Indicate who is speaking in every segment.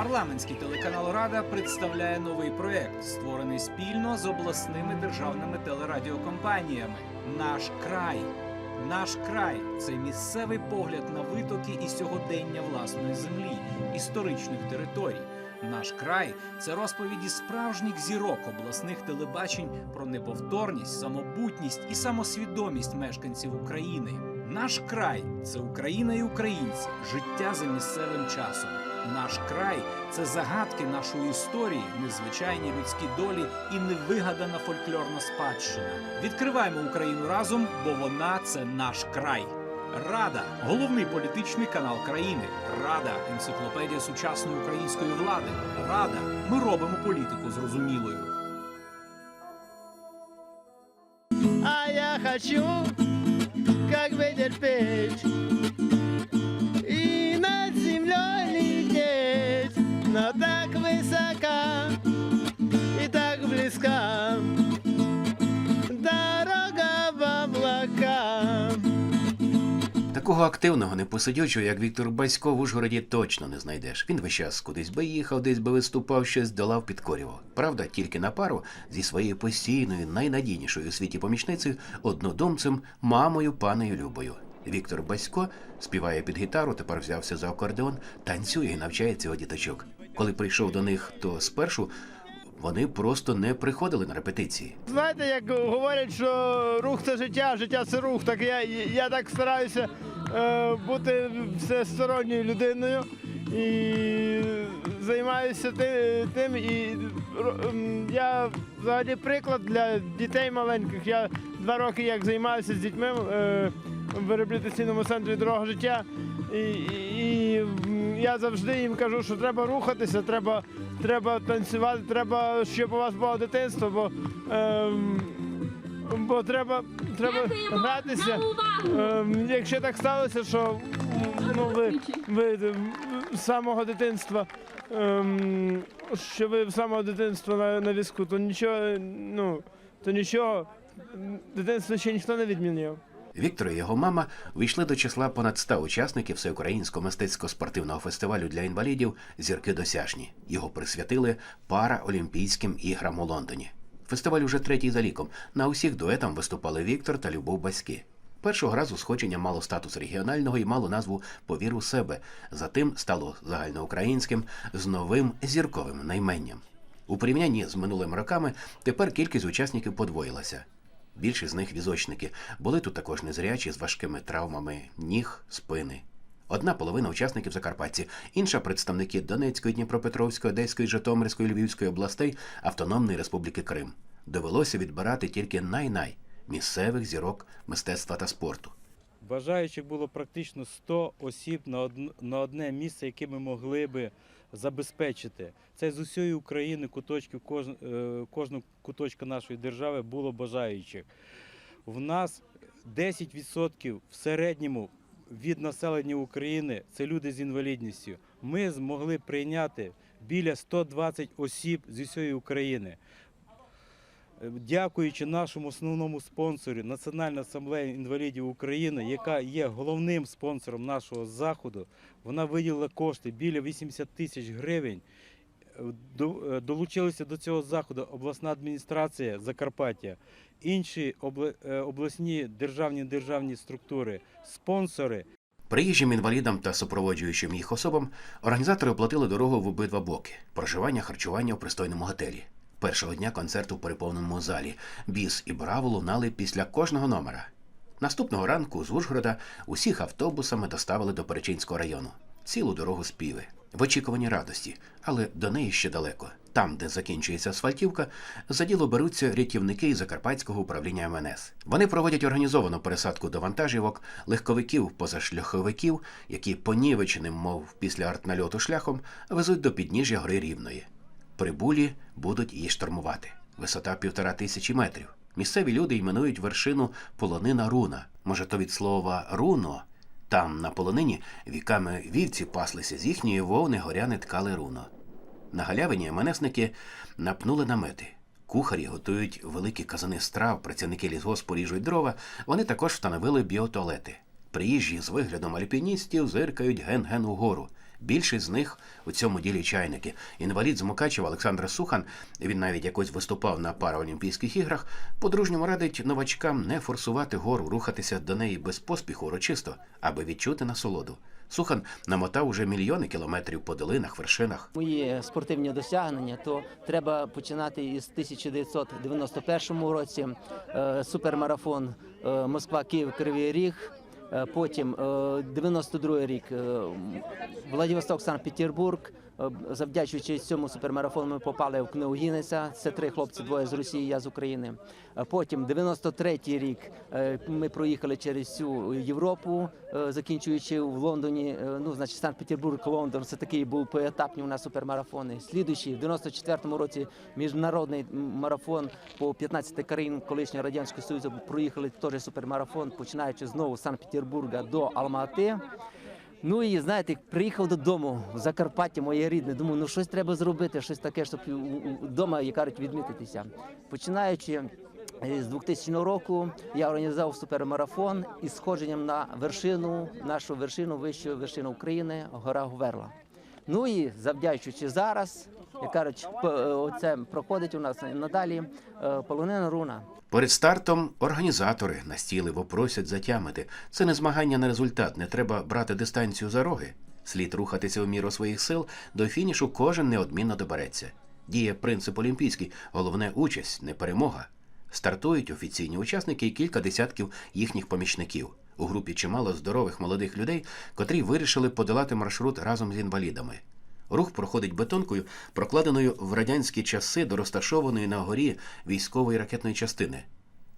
Speaker 1: Парламентський телеканал Рада представляє новий проект, створений спільно з обласними державними телерадіокомпаніями. Наш край. Наш край це місцевий погляд на витоки і сьогодення власної землі, історичних територій. Наш край це розповіді справжніх зірок обласних телебачень про неповторність, самобутність і самосвідомість мешканців України. Наш край це Україна і українці, життя за місцевим часом. Наш край це загадки нашої історії, незвичайні людські долі і невигадана фольклорна спадщина. Відкриваємо Україну разом, бо вона це наш край. Рада головний політичний канал країни. Рада енциклопедія сучасної української влади. Рада. Ми робимо політику зрозумілою.
Speaker 2: А я хочу, как ветер петь И над Но так высока и так близка Дорога в облака
Speaker 3: Такого активного, непосидючого, як Віктор Басько, в Ужгороді точно не знайдеш. Він весь час кудись би їхав, десь би виступав, щось долав, підкорював. Правда, тільки на пару зі своєю постійною, найнадійнішою у світі помічницею, однодумцем, мамою панею Любою. Віктор Басько співає під гітару, тепер взявся за акордеон, танцює і навчається його діточок. Коли прийшов до них, то спершу вони просто не приходили на репетиції.
Speaker 2: Знаєте, як говорять, що рух це життя, життя це рух, так я, я так стараюся е, бути всесторонньою людиною і займаюся ти- тим. І ем, я взагалі приклад для дітей маленьких. Я два роки як займаюся з дітьми е, в реабілітаційному центрі дорога життя. І, і, я завжди їм кажу, що треба рухатися, треба, треба танцювати, треба, щоб у вас було дитинство, бо, ем, бо треба, треба
Speaker 4: Дякуємо
Speaker 2: гратися.
Speaker 4: за увагу.
Speaker 2: Ем, якщо так сталося, що ну, ви, ви з самого дитинства, ем, що ви з самого дитинства на, на візку, то нічого, ну, то нічого, дитинство ще ніхто не відмінив.
Speaker 3: Віктор і його мама війшли до числа понад 100 учасників всеукраїнського мистецько-спортивного фестивалю для інвалідів Зірки досяжні. Його присвятили Параолімпійським іграм у Лондоні. Фестиваль уже третій за ліком. На усіх дуетам виступали Віктор та Любов Баськи. Першого разу сходження мало статус регіонального і мало назву Повір у себе. Затим стало загальноукраїнським з новим зірковим найменням. У порівнянні з минулими роками тепер кількість учасників подвоїлася. Більшість з них візочники. Були тут також незрячі з важкими травмами ніг, спини. Одна половина учасників Закарпатці, інша представники Донецької, Дніпропетровської, Одеської, Житомирської, Львівської областей Автономної Республіки Крим. Довелося відбирати тільки най-най місцевих зірок мистецтва та спорту.
Speaker 5: Бажаючих було практично 100 осіб на одне місце, яке ми могли би забезпечити. Це з усієї України, куточків кож, е, кожного куточка нашої держави було бажаючих. В нас 10% в середньому від населення України це люди з інвалідністю. Ми змогли прийняти біля 120 осіб з усієї України. Дякуючи нашому основному спонсору Національна асамблея інвалідів України, яка є головним спонсором нашого заходу, вона виділила кошти біля 80 тисяч гривень. Е, до- Долучилися до цього заходу обласна адміністрація Закарпаття, інші е, обласні державні державні структури, спонсори,
Speaker 3: Приїжджим інвалідам та супроводжуючим їх особам організатори оплатили дорогу в обидва боки, проживання, харчування у пристойному готелі. Першого дня концерту в переповненому залі. Біс і браво лунали після кожного номера. Наступного ранку з Ужгорода усіх автобусами доставили до Перечинського району. Цілу дорогу співи, в очікуванні радості, але до неї ще далеко. Там, де закінчується асфальтівка, за діло беруться рятівники із Закарпатського управління МНС. Вони проводять організовану пересадку до вантажівок, легковиків, позашляховиків, які понівеченим, мов після артнальоту шляхом, везуть до підніжжя гори рівної. Прибулі будуть її штурмувати. Висота півтора тисячі метрів. Місцеві люди іменують вершину полонина руна. Може, то від слова руно. Там, на полонині, віками вівці паслися з їхньої вовни горяни ткали руно. На галявині менесники напнули намети. Кухарі готують великі казани страв, працівники лісгоспу ріжуть дрова. Вони також встановили біотуалети. Приїжджі з виглядом альпіністів зиркають ген-ген угору. Більшість з них у цьому ділі чайники. Інвалід з Мукачева Олександр Сухан, він навіть якось виступав на Параолімпійських іграх, по-дружньому радить новачкам не форсувати гору, рухатися до неї без поспіху урочисто, аби відчути насолоду. Сухан намотав уже мільйони кілометрів по долинах, вершинах.
Speaker 4: Мої спортивні досягнення, то треба починати із 1991 році. е, Супермарафон е, Москва, Київ, Кривий Ріг. Е, Потім 92-й рік е, Владивосток, Санкт-Петербург. Е, Завдячуючи цьому супермарафону, ми попали в книгу Гіннеса. Це три хлопці, двоє з Росії, я з України. Е, Потім 93-й рік е, ми проїхали через всю Європу, закінчуючи в Лондоні. Ну, значить, Санкт-Петербург, Лондон. Це такий був поетапні у нас супермарафони. Слідуючий, в 94-му році міжнародний марафон по 15 країн колишнього радянського союзу проїхали теж супермарафон, починаючи знову з Санкт-Петербурга до Алмати. Ну і знаєте, приїхав додому в Закарпаття, моє рідне. Думаю, ну щось треба зробити, щось таке, щоб вдома, як кажуть, відмітитися. Починаючи е, з 2000 року, я організував супермарафон із сходженням на вершину, нашу вершину, вищу вершину України, гора Гуверла. Ну і завдячуючи зараз, як кажуть, е, оце проходить у нас надалі е, полонина руна.
Speaker 3: Перед стартом організатори настійливо просять затямити. Це не змагання на результат, не треба брати дистанцію за роги. Слід рухатися в міру своїх сил, до фінішу кожен неодмінно добереться. Діє принцип олімпійський, головне участь, не перемога. Стартують офіційні учасники і кілька десятків їхніх помічників. У групі чимало здорових молодих людей, котрі вирішили подолати маршрут разом з інвалідами. Рух проходить бетонкою, прокладеною в радянські часи до розташованої на горі військової ракетної частини.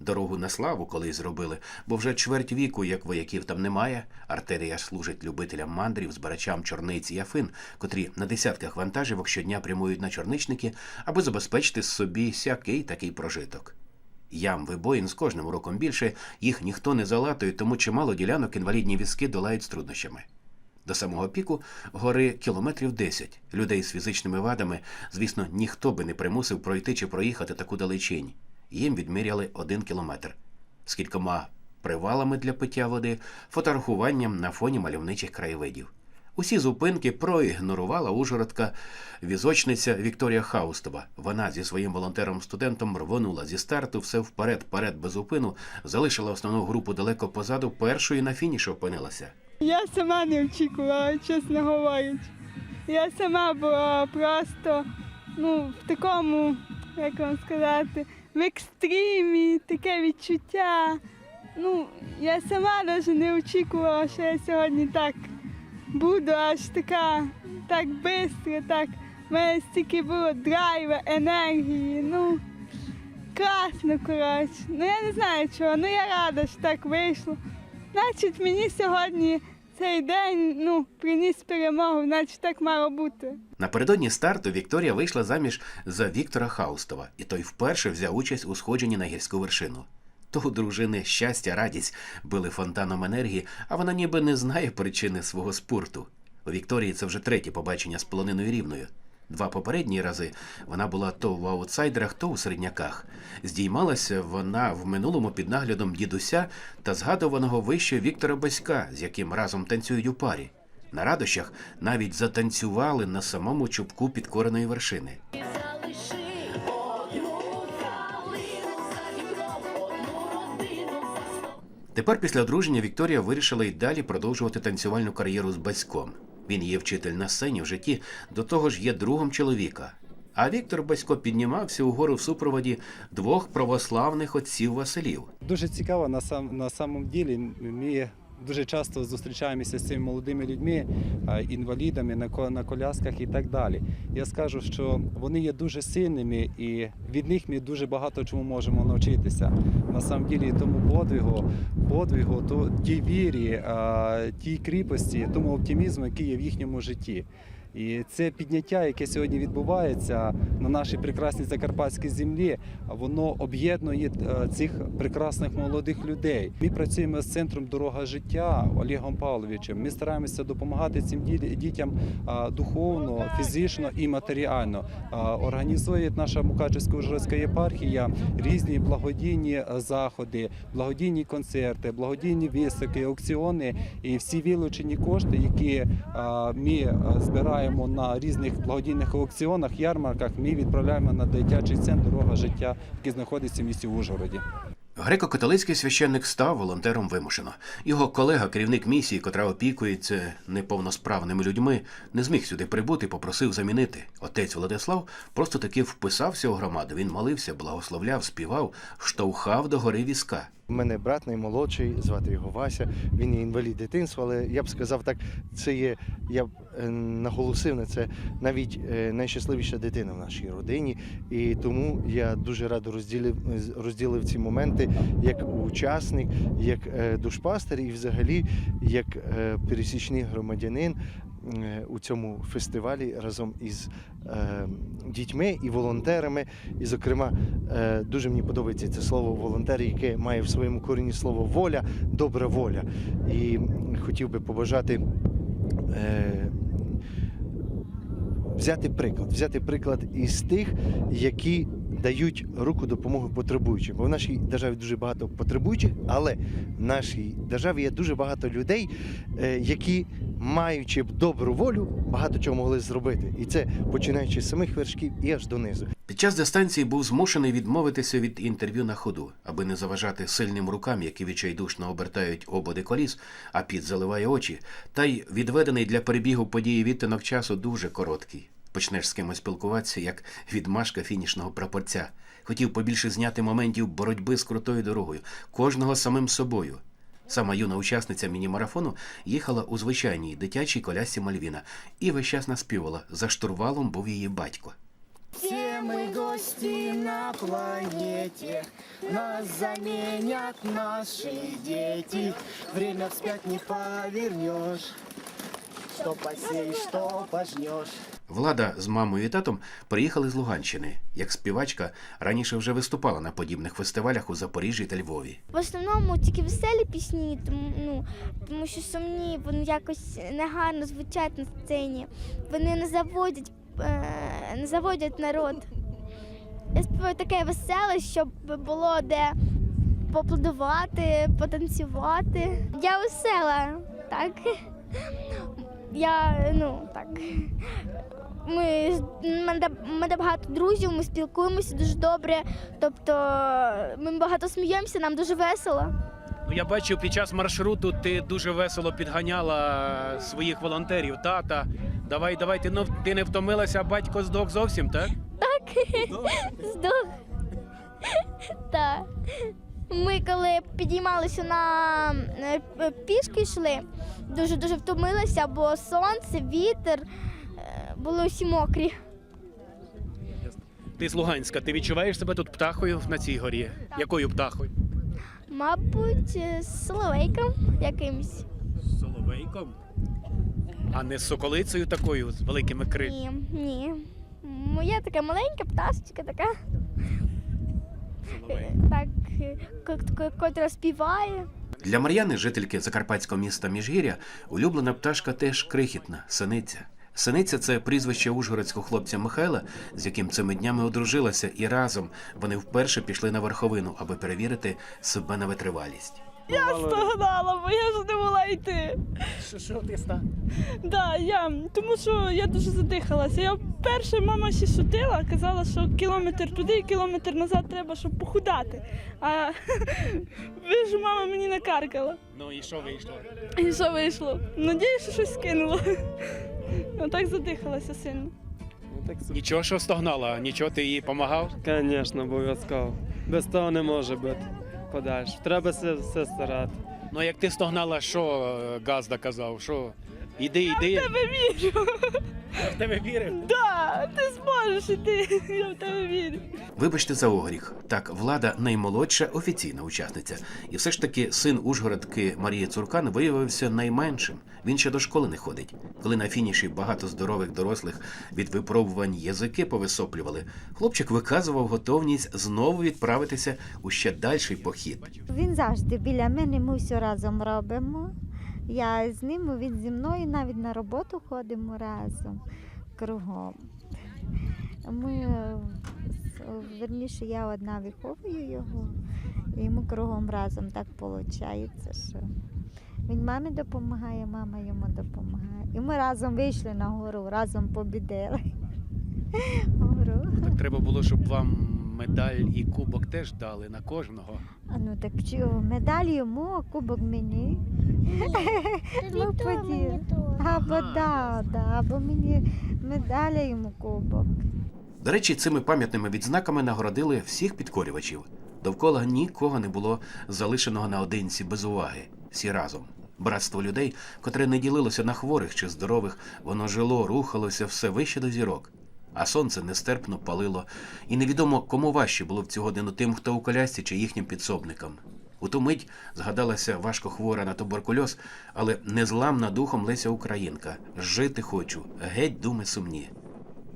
Speaker 3: Дорогу на славу колись зробили, бо вже чверть віку, як вояків там немає. Артерія служить любителям мандрів, збирачам чорниць і афин, котрі на десятках вантажівок щодня прямують на чорничники, аби забезпечити собі сякий такий прожиток. Ям вибоїн з кожним роком більше, їх ніхто не залатує, тому чимало ділянок інвалідні візки долають з труднощами. До самого піку гори кілометрів 10. Людей з фізичними вадами, звісно, ніхто би не примусив пройти чи проїхати таку далечінь. Їм відміряли один кілометр з кількома привалами для пиття води, фотографуванням на фоні мальовничих краєвидів. Усі зупинки проігнорувала ужгородка візочниця Вікторія Хаустова. Вона зі своїм волонтером-студентом рвонула зі старту все вперед, вперед без зупину, залишила основну групу далеко позаду, першою на фініші опинилася.
Speaker 6: Я сама не очікувала, чесно говорячи. Я сама була просто ну, в такому, як вам сказати, в екстримі, таке відчуття. Ну, я сама навіть не очікувала, що я сьогодні так буду, аж така, так швидко, так. У мене стільки було драйва, енергії. Ну, класно, коротше. Ну я не знаю чого, ну я рада, що так вийшло. Значить, мені сьогодні цей день ну, приніс перемогу, наче так мало бути.
Speaker 3: Напередодні старту Вікторія вийшла заміж за Віктора Хаустова, і той вперше взяв участь у сходженні на гірську вершину. То у дружини щастя, радість били фонтаном енергії, а вона ніби не знає причини свого спорту. У Вікторії це вже третє побачення з полониною рівною. Два попередні рази вона була то в аутсайдерах, то у середняках. Здіймалася вона в минулому під наглядом дідуся та згадуваного вище Віктора Баська, з яким разом танцюють у парі. На радощах навіть затанцювали на самому чубку підкореної вершини. Тепер після одруження Вікторія вирішила й далі продовжувати танцювальну кар'єру з Баськом. Він є вчитель на сцені в житті, до того ж є другом чоловіка. А Віктор Басько піднімався угору в супроводі двох православних отців Василів.
Speaker 7: Дуже цікаво на сам на самом ділі. Ми дуже часто зустрічаємося з цими молодими людьми, інвалідами на колясках і так далі. Я скажу, що вони є дуже сильними, і від них ми дуже багато чому можемо навчитися. На самом ділі тому подвигу, подвигу, то тій вірі, тій кріпості, тому оптимізму, який є в їхньому житті. І це підняття, яке сьогодні відбувається на нашій прекрасній закарпатській землі, воно об'єднує е, цих прекрасних молодих людей. Ми працюємо з центром Дорога життя Олегом Павловичем. Ми стараємося допомагати цим дітям духовно, фізично і матеріально. Організує наша Мукачевська Ужгородська єпархія різні благодійні е, заходи, благодійні концерти, благодійні виставки, аукціони і всі вилучені кошти, які ми е, збираємо на різних благодійних аукціонах, ярмарках. Ми відправляємо на дитячий центр дорога життя, який знаходиться в місті Ужгороді.
Speaker 3: Греко-католицький священник став волонтером вимушено. Його колега, керівник місії, котра опікується неповносправними людьми, не зміг сюди прибути, попросив замінити. Отець Владислав просто таки вписався у громаду. Він молився, благословляв, співав, штовхав до гори візка.
Speaker 8: У мене брат наймолодший, звати його Вася. Він є інвалід дитинства, але я б сказав так, це є. Я б е, наголосив на це навіть е, найщасливіша дитина в нашій родині. І тому я дуже радо розділив розділив ці моменти як учасник, як е, душпастер і взагалі як пересічний громадянин. Е, У цьому фестивалі разом із е, дітьми і волонтерами, і, зокрема, Е, Дуже мені подобається це слово волонтер, яке має в своєму корені слово воля, добра воля. І хотів би побажати взяти приклад, взяти приклад із тих, які дають руку допомоги потребуючим. Бо в нашій державі дуже багато потребуючих, але в нашій державі є дуже багато людей, які, маючи б добру волю, багато чого могли зробити. І це починаючи з самих вершків і аж донизу.
Speaker 3: Під час дистанції був змушений відмовитися від інтерв'ю на ходу, аби не заважати сильним рукам, які відчайдушно обертають ободи коліс, а під заливає очі, та й відведений для перебігу події відтинок часу дуже короткий. Почнеш з кимось спілкуватися, як відмашка фінішного прапорця. Хотів побільше зняти моментів боротьби з крутою дорогою, кожного самим собою. Сама юна учасниця міні-марафону їхала у звичайній дитячій колясці Мальвіна і весь час наспівала. За штурвалом був її батько.
Speaker 9: Все ми гості на планеті, нас заменять наші діти. Время вспять не повернешь, что посеешь, что пожнешь.
Speaker 3: Влада з мамою і татом приїхали з Луганщини. Як співачка раніше вже виступала на подібних фестивалях у Запоріжжі та Львові.
Speaker 10: В основному тільки веселі пісні, тому, ну, тому що сумні, вони якось негарно звучать на сцені. Вони не заводять, е, не заводять народ. Я співаю таке веселе, щоб було де поаплодувати, потанцювати. Я весела, так. Я, ну, так. Ми, мене, багато друзів, ми спілкуємося дуже добре. Тобто ми багато сміємося, нам дуже весело.
Speaker 11: Ну, я бачив, під час маршруту ти дуже весело підганяла своїх волонтерів. Тата, давай, давай, ти, ну, ти не втомилася, а батько здох зовсім, так?
Speaker 10: Здох. Так. Ми коли підіймалися на е, пішки йшли, дуже дуже втомилися, бо сонце, вітер, е, були усі мокрі.
Speaker 11: Ти з Луганська, ти відчуваєш себе тут птахою на цій горі? Якою птахою?
Speaker 10: Мабуть, е, з соловейком якимось.
Speaker 11: З Соловейком? А не з соколицею такою, з великими крильцями?
Speaker 10: Ні, ні. Моя така маленька пташечка така. Так, е, ко- ко- котра співає.
Speaker 3: Для Мар'яни, жительки закарпатського міста Міжгір'я, улюблена пташка теж крихітна синиця. Синиця це прізвище ужгородського хлопця Михайла, з яким цими днями одружилася, і разом вони вперше пішли на верховину, аби перевірити себе на витривалість.
Speaker 6: Я стогнала, бо я ж не могла йти.
Speaker 11: Що, що ти ста?
Speaker 6: Да, я, тому що я дуже задихалася. Я перше мама ще шутила, казала, що кілометр туди і кілометр назад треба, щоб похудати. А ви ж мама мені накаркала.
Speaker 11: Ну і що вийшло?
Speaker 6: І що вийшло? Надіюсь, що щось скинуло. Отак задихалася сильно.
Speaker 11: Нічого, що стогнала, нічого ти їй допомагав?
Speaker 2: Звісно, обов'язково. Без того не може бути подальше. Треба все, все старати.
Speaker 11: Ну як ти стогнала, що е, Газда казав? Що Іди, іди.
Speaker 12: Я в тебе вірю.
Speaker 11: Я в тебе вірив.
Speaker 12: Да, ти зможеш іти. Я в тебе вірю.
Speaker 3: Вибачте за огріх. Так, влада наймолодша офіційна учасниця. І все ж таки син Ужгородки Марії Цуркан виявився найменшим. Він ще до школи не ходить. Коли на фініші багато здорових дорослих від випробувань язики повисоплювали, хлопчик виказував готовність знову відправитися у ще дальший похід.
Speaker 13: Він завжди біля мене, ми все разом робимо. Я з ним, він зі мною навіть на роботу ходимо разом кругом. Ми, е, верніше, я одна виховую його, і ми кругом разом так виходить, що він мамі допомагає, мама йому допомагає. І ми разом вийшли на гору, разом побідили. Гору.
Speaker 11: Так треба було, щоб вам медаль і кубок теж дали на кожного.
Speaker 13: Ну так чого, медаль йому, а кубок мені. Ми поділи. Або да, да, або мені медаля йому кубок.
Speaker 3: До речі, цими пам'ятними відзнаками нагородили всіх підкорювачів. Довкола нікого не було залишеного наодинці без уваги. Всі разом. Братство людей, котре не ділилося на хворих чи здорових, воно жило, рухалося все вище до зірок. А сонце нестерпно палило, і невідомо, кому важче було в цю годину тим, хто у колясці чи їхнім підсобникам. У ту мить згадалася важко хвора на туберкульоз, але незламна духом Леся Українка. Жити хочу, геть думи сумні.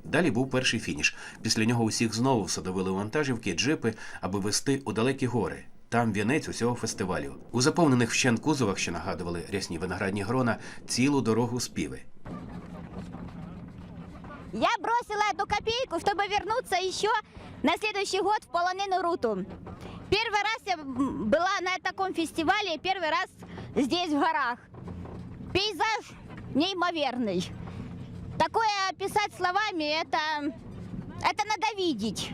Speaker 3: Далі був перший фініш. Після нього усіх знову всадовили вантажівки, джипи, аби вести у далекі гори. Там вінець усього фестивалю. У заповнених вщент кузовах, що нагадували рясні виноградні грона, цілу дорогу співи.
Speaker 14: Я бросила эту копейку, чтобы вернуться еще на следующий год в полонину Руту. Первый раз я м, была на таком фестивале, первый раз здесь, в горах. Пейзаж неимоверный. Такое описать словами, это, это надо видеть.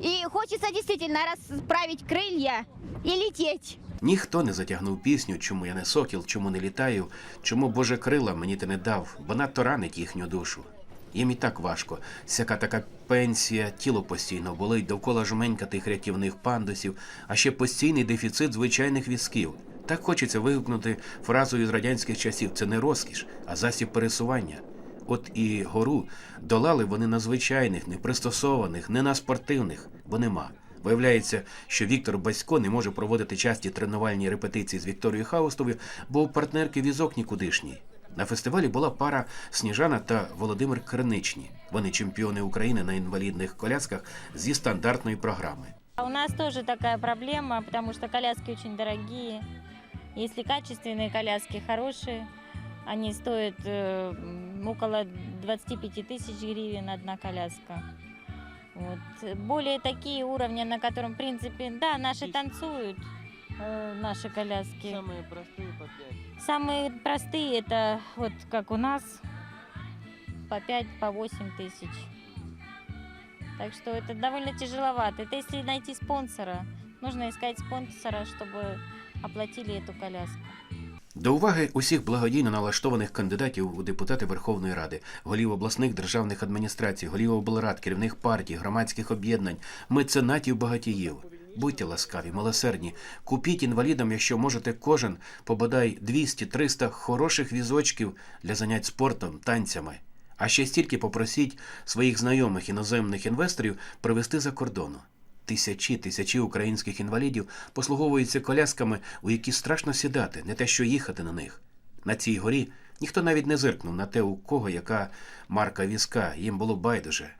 Speaker 14: И хочется действительно расправить крылья и лететь.
Speaker 3: Ніхто не затягнув пісню, чому я не сокіл, чому не літаю, чому Боже крила мені ти не дав, бо надто ранить їхню душу. Їм і так важко. Сяка така пенсія, тіло постійно болить, довкола жменька тих рятівних пандусів, а ще постійний дефіцит звичайних візків. Так хочеться вигукнути фразою з радянських часів: це не розкіш, а засіб пересування. От і гору долали вони на звичайних, не пристосованих, не на спортивних, бо нема. Виявляється, що Віктор Басько не може проводити часті тренувальні репетиції з Вікторією Хаустовою, бо у партнерки візок нікудишній. На фестивалі була пара Сніжана та Володимир Криничні. Вони чемпіони України на інвалідних колясках зі стандартної програми.
Speaker 12: А у нас тоже такая проблема, потому что коляски очень дорогие. Если качественные коляски хорошие, они стоят э, м, около 25 тысяч гривен одна коляска. Вот. Более такие уровни, на котором, в принципе, да, наши танцуют, э, наши коляски.
Speaker 15: Самые простые по 5.
Speaker 12: Самые простые это вот как у нас по 5, по 8 тысяч. Так что это довольно тяжеловато. Это если найти спонсора. Нужно искать спонсора, чтобы оплатили эту коляску.
Speaker 3: До уваги усіх благодійно налаштованих кандидатів у депутати Верховної Ради, голів обласних державних адміністрацій, голів облрад, керівних партій, громадських об'єднань, меценатів багатіїв. Будьте ласкаві, милосердні, купіть інвалідам, якщо можете, кожен по бодай 200-300 хороших візочків для занять спортом, танцями. А ще стільки попросіть своїх знайомих іноземних інвесторів привезти за кордону. Тисячі тисячі українських інвалідів послуговуються колясками, у які страшно сідати, не те що їхати на них. На цій горі ніхто навіть не зиркнув на те, у кого яка марка візка, їм було байдуже.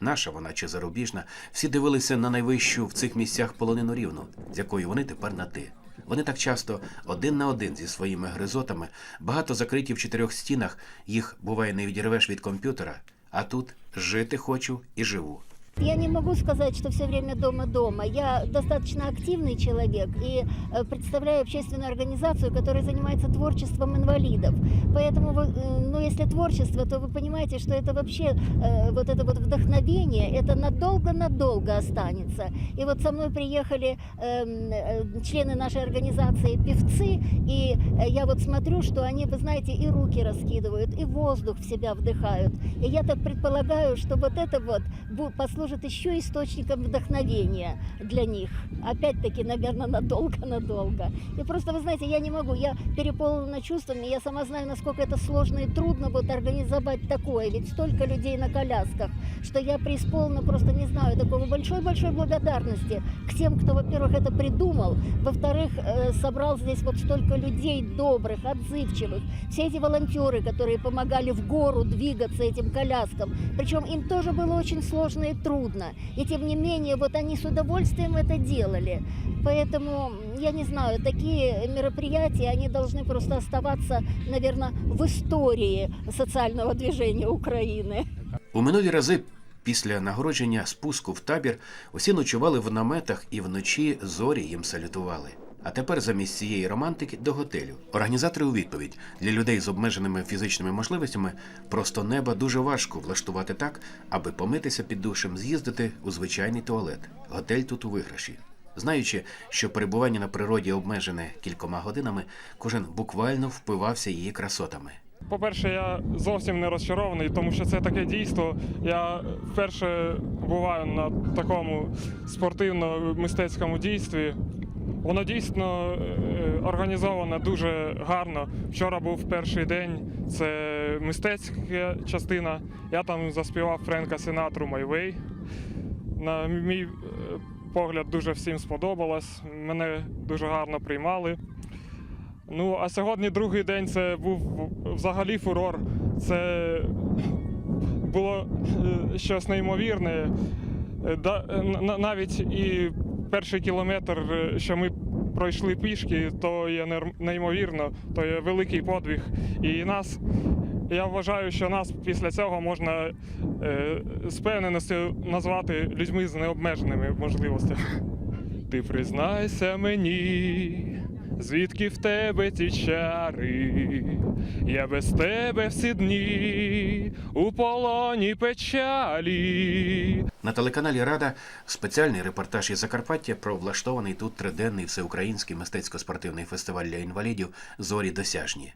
Speaker 3: Наша вона чи зарубіжна, всі дивилися на найвищу в цих місцях полонину рівну, з якою вони тепер на ти. Вони так часто один на один зі своїми гризотами, багато закриті в чотирьох стінах, їх буває не відірвеш від комп'ютера, а тут жити хочу і живу.
Speaker 14: Я не могу сказать, что все время дома-дома. Я достаточно активный человек и э, представляю общественную организацию, которая занимается творчеством инвалидов. Поэтому, э, ну, если творчество, то вы понимаете, что это вообще э, вот это вот вдохновение, это надолго-надолго останется. И вот со мной приехали эм, члены нашей организации певцы, и я вот смотрю, что они, вы знаете, и руки раскидывают, и воздух в себя вдыхают. И я так предполагаю, что вот это вот бу- послужит еще источником вдохновения для них. Опять-таки, наверное, надолго-надолго. И просто, вы знаете, я не могу, я переполнена чувствами, я сама знаю, насколько это сложно и трудно будет организовать такое, ведь столько людей на колясках, что я преисполнена просто не знаю, такой большой-большой благодарности к тем, кто, во-первых, это придумал, во-вторых, э, собрал здесь вот столько людей добрых, отзывчивых, все эти волонтеры, которые помогали в гору двигаться этим коляскам, причем им тоже было очень сложно и трудно, и тем не менее, вот они с удовольствием это делали, поэтому, я не знаю, такие мероприятия, они должны просто оставаться, наверное, в истории социального движения Украины.
Speaker 3: У минулі рази після нагородження спуску в табір усі ночували в наметах і вночі зорі їм салютували. А тепер замість цієї романтики до готелю. Організатори у відповідь для людей з обмеженими фізичними можливостями просто неба дуже важко влаштувати так, аби помитися під душем, з'їздити у звичайний туалет. Готель тут у виграші. Знаючи, що перебування на природі обмежене кількома годинами, кожен буквально впивався її красотами.
Speaker 16: По-перше, я зовсім не розчарований, тому що це таке дійство. Я вперше буваю на такому спортивно-мистецькому дійстві. Воно дійсно е, організовано дуже гарно. Вчора був перший день, це мистецька частина. Я там заспівав Френка Синатру «My Way». На мій е, погляд, дуже всім сподобалось. Мене дуже гарно приймали. Ну, а сьогодні другий день це був взагалі фурор. Це було е, щось неймовірне. Навіть і перший кілометр, е, що ми пройшли пішки, то є неймовірно, то є великий подвиг. І нас, я вважаю, що нас після цього можна е, з певненістю назвати людьми з необмеженими можливостями. Ти признайся мені, звідки в тебе ті чари, я без тебе всі дні у полоні печалі.
Speaker 3: На телеканалі Рада спеціальний репортаж із Закарпаття про влаштований тут триденний всеукраїнський мистецько-спортивний фестиваль для інвалідів Зорі досяжні.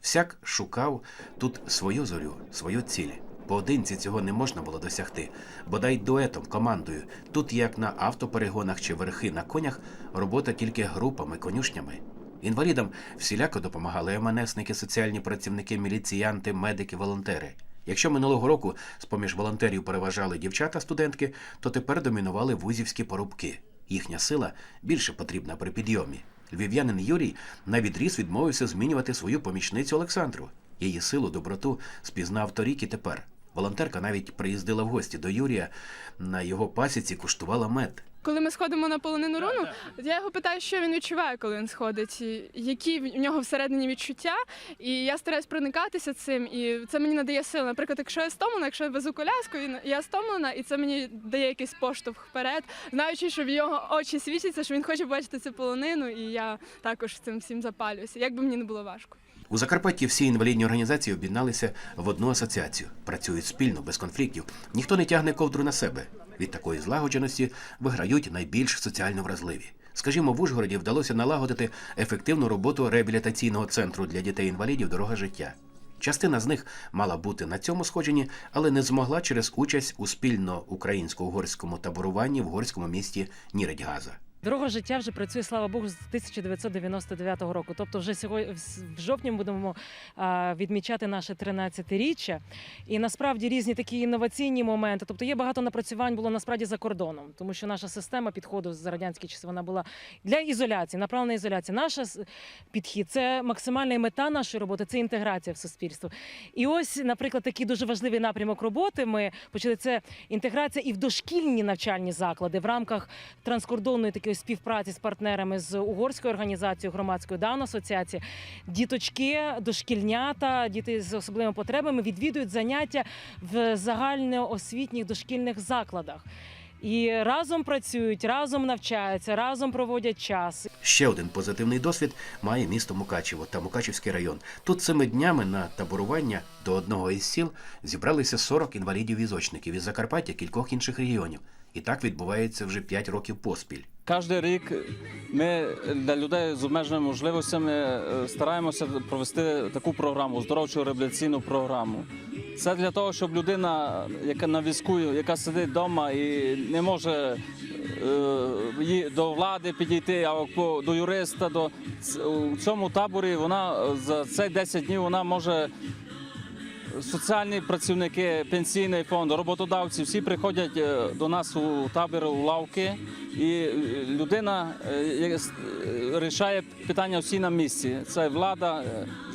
Speaker 3: Всяк шукав тут свою зорю, свою ціль. Поодинці цього не можна було досягти. Бодай дуетом, командою. Тут, як на автоперегонах чи верхи на конях, робота тільки групами, конюшнями. Інвалідам всіляко допомагали МНСники, соціальні працівники, міліціянти, медики, волонтери. Якщо минулого року з-поміж волонтерів переважали дівчата-студентки, то тепер домінували вузівські порубки. Їхня сила більше потрібна при підйомі. Львів'янин Юрій на відріз відмовився змінювати свою помічницю Олександру. Її силу, доброту спізнав торік і тепер. Волонтерка навіть приїздила в гості до Юрія. На його пасіці куштувала мед.
Speaker 6: Коли ми сходимо на полонину руну, я його питаю, що він відчуває, коли він сходить, які в нього всередині відчуття. І я стараюсь проникатися цим, і це мені надає сили. Наприклад, якщо я стомлена, якщо я везу коляску, я стомлена, і це мені дає якийсь поштовх вперед, знаючи, що в його очі світяться, що він хоче бачити цю полонину, і я також цим всім запалююся, як би мені не було важко.
Speaker 3: У Закарпатті всі інвалідні організації об'єдналися в одну асоціацію, працюють спільно, без конфліктів. Ніхто не тягне ковдру на себе. Від такої злагодженості виграють найбільш соціально вразливі. Скажімо, в Ужгороді вдалося налагодити ефективну роботу реабілітаційного центру для дітей-інвалідів Дорога життя. Частина з них мала бути на цьому сходженні, але не змогла через участь у спільно українсько-угорському таборуванні в угорському місті Ніредьгаза.
Speaker 9: Дорога життя вже працює, слава Богу, з 1999 року. Тобто, вже сьогодні в жовтні будемо відмічати наше 13-річчя. І насправді різні такі інноваційні моменти. Тобто є багато напрацювань було насправді за кордоном, тому що наша система підходу за радянські часи вона була для ізоляції, направлена ізоляція. Наша підхід це максимальна мета нашої роботи, це інтеграція в суспільство. І ось, наприклад, такий дуже важливий напрямок роботи. Ми почали це інтеграція і в дошкільні навчальні заклади в рамках транскордонної такої співпраці з партнерами з угорською організацією громадською Даун Асоціації. Діточки, дошкільнята, діти з особливими потребами відвідують заняття в загальноосвітніх дошкільних закладах. І разом працюють, разом навчаються, разом проводять час.
Speaker 3: Ще один позитивний досвід має місто Мукачево та Мукачівський район. Тут цими днями на таборування до одного із сіл зібралися 40 інвалідів-візочників із Закарпаття кількох інших регіонів. І так відбувається вже 5 років поспіль.
Speaker 17: Кожен рік ми для людей з обмеженими можливостями е, стараємося провести таку програму, оздоровчу реабілітаційну програму. Це для того, щоб людина, яка на візку, яка сидить вдома і не може е, до влади підійти, або до юриста, до у цьому таборі вона за цей 10 днів вона може. Соціальні працівники, пенсійний фонд, роботодавці всі приходять е, до нас у табір у лавки, і е, людина е, рішає питання всі на місці. Це влада,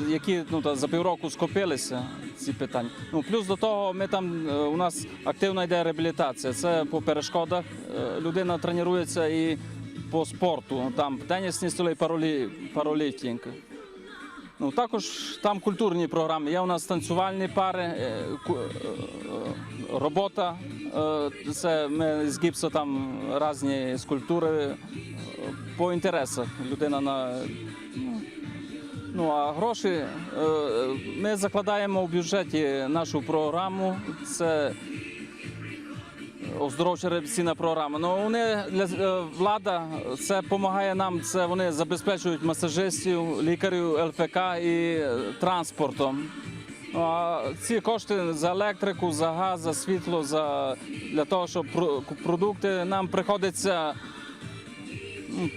Speaker 17: які ну, за півроку скопилися ці питання. Ну, плюс до того, ми там у нас активна йде реабілітація. Це по перешкодах. Людина тренується і по спорту. Там тенісні столи, паролі, пароліфтінг. Ну, також там культурні програми. Є у нас танцювальні пари, е, е, е, робота. Це ми з гіпсу там різні скульптури по інтересах. Людина на. ну, а гроші ми закладаємо в бюджеті нашу програму. Це оздоровча реабілітаційна програма. Ну вони для е, влада це допомагає нам. Це вони забезпечують масажистів, лікарів ЛФК і е, транспортом. Ну, а ці кошти за електрику, за газ, за світло, за для того, щоб продукти нам приходиться м,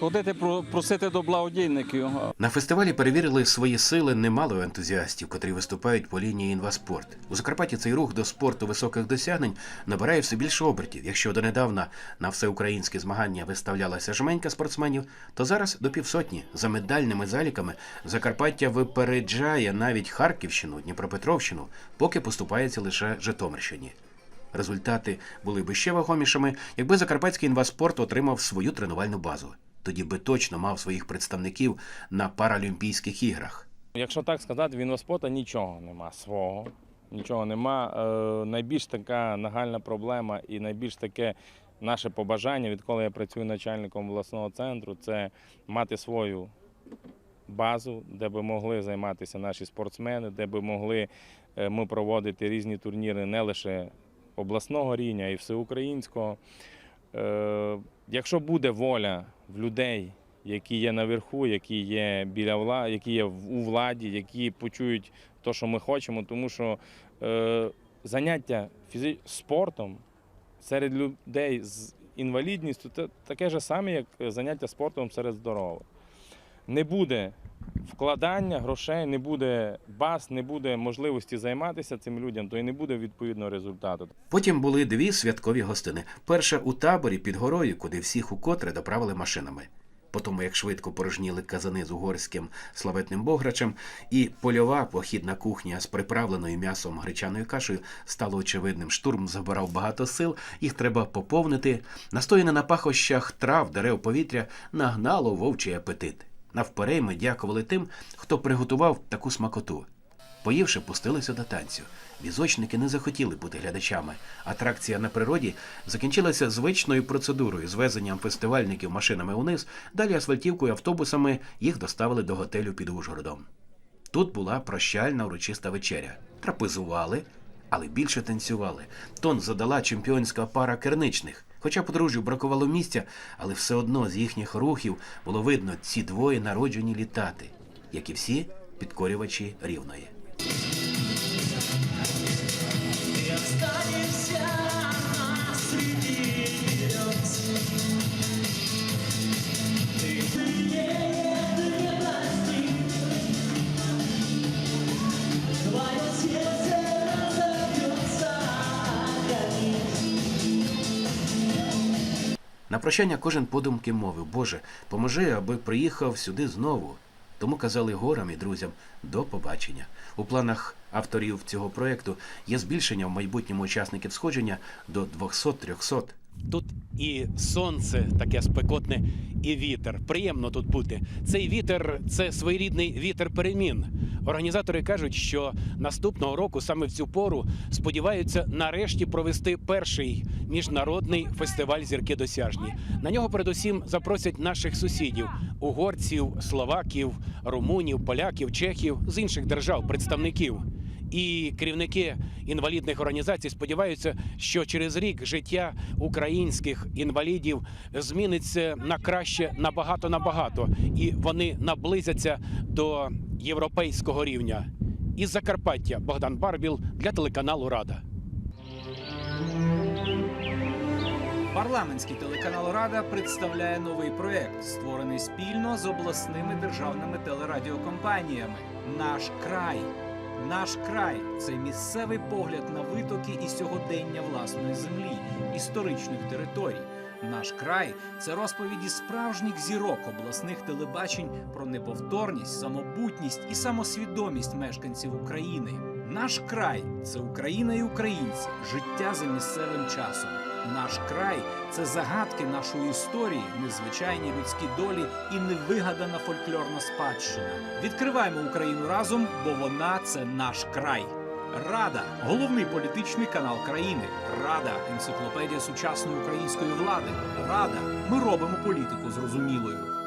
Speaker 17: ходити про- просити до благодійників.
Speaker 3: На фестивалі перевірили свої сили немало ентузіастів, котрі виступають по лінії інваспорт. У Закарпатті цей рух до спорту високих досягнень набирає все більше обертів. Якщо донедавна на всеукраїнські змагання виставлялася жменька спортсменів, то зараз до півсотні за медальними заліками Закарпаття випереджає навіть Харківщину, Дніпропетровщину, поки поступається лише Житомирщині. Результати були би ще вагомішими, якби закарпатський інваспорт отримав свою тренувальну базу. Тоді би точно мав своїх представників на Паралімпійських іграх.
Speaker 18: Якщо так сказати, в інваспорта нічого нема свого. Нічого нема. Е, найбільш така нагальна проблема і найбільш таке наше побажання, відколи я працюю начальником обласного центру, це мати свою базу, де би могли займатися наші спортсмени, де би могли е, ми проводити різні турніри не лише обласного рівня, а й всеукраїнського. Е, Якщо буде воля в людей, які є наверху, які є біля влади, які є у владі, які почують те, що ми хочемо, тому що е, заняття фізич... спортом серед людей з інвалідністю це таке ж саме, як заняття спортом серед здорових. Не буде вкладання грошей, не буде баз, не буде можливості займатися цим людям, то і не буде відповідного результату.
Speaker 3: Потім були дві святкові гостини. Перша у таборі під горою, куди всіх укотре доправили машинами. По тому, як швидко порожніли казани з угорським славетним бограчем, і польова похідна кухня з приправленою м'ясом гречаною кашею стало очевидним. Штурм забирав багато сил, їх треба поповнити. Настояне на пахощах трав, дерев повітря нагнало вовчий апетит. Навперей ми дякували тим, хто приготував таку смакоту. Поївши, пустилися до танцю. Візочники не захотіли бути глядачами. Атракція на природі закінчилася звичною процедурою з везенням фестивальників машинами униз, далі асфальтівкою автобусами їх доставили до готелю під Ужгородом. Тут була прощальна урочиста вечеря. Трапезували, але більше танцювали. Тон задала чемпіонська пара керничних. Хоча подружжю бракувало місця, але все одно з їхніх рухів було видно ці двоє народжені літати, як і всі підкорювачі рівної. На прощання кожен подумки мовив: Боже, поможи, аби приїхав сюди знову. Тому казали горам і друзям до побачення. У планах авторів цього проєкту є збільшення в майбутньому учасників сходження до 200-300.
Speaker 11: Тут і сонце таке спекотне, і вітер. Приємно тут бути. Цей вітер це своєрідний вітер перемін. Організатори кажуть, що наступного року саме в цю пору сподіваються нарешті провести перший міжнародний фестиваль зірки досяжні. На нього передусім запросять наших сусідів угорців, словаків, румунів, поляків, чехів з інших держав, представників. І керівники інвалідних організацій сподіваються, що через рік життя українських інвалідів зміниться на краще набагато набагато, і вони наблизяться до європейського рівня. Із Закарпаття Богдан Барбіл для телеканалу Рада.
Speaker 1: Парламентський телеканал Рада представляє новий проект, створений спільно з обласними державними телерадіокомпаніями. Наш край. Наш край це місцевий погляд на витоки і сьогодення власної землі, історичних територій. Наш край це розповіді справжніх зірок обласних телебачень про неповторність, самобутність і самосвідомість мешканців України. Наш край це Україна і українці, життя за місцевим часом. Наш край це загадки нашої історії, незвичайні людські долі і невигадана фольклорна спадщина. Відкриваємо Україну разом, бо вона це наш край. Рада головний політичний канал країни. Рада енциклопедія сучасної української влади. Рада. Ми робимо політику зрозумілою.